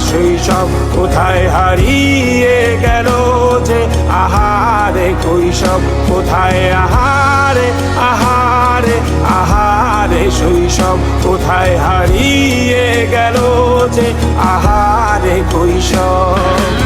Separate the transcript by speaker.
Speaker 1: শৈশব কোথায় হারিয়ে গেল যে আহারে কৈশব কোথায় আহারে আহারে আহারে শৈশব কোথায় হারিয়ে গেল যে আহারে কৈশব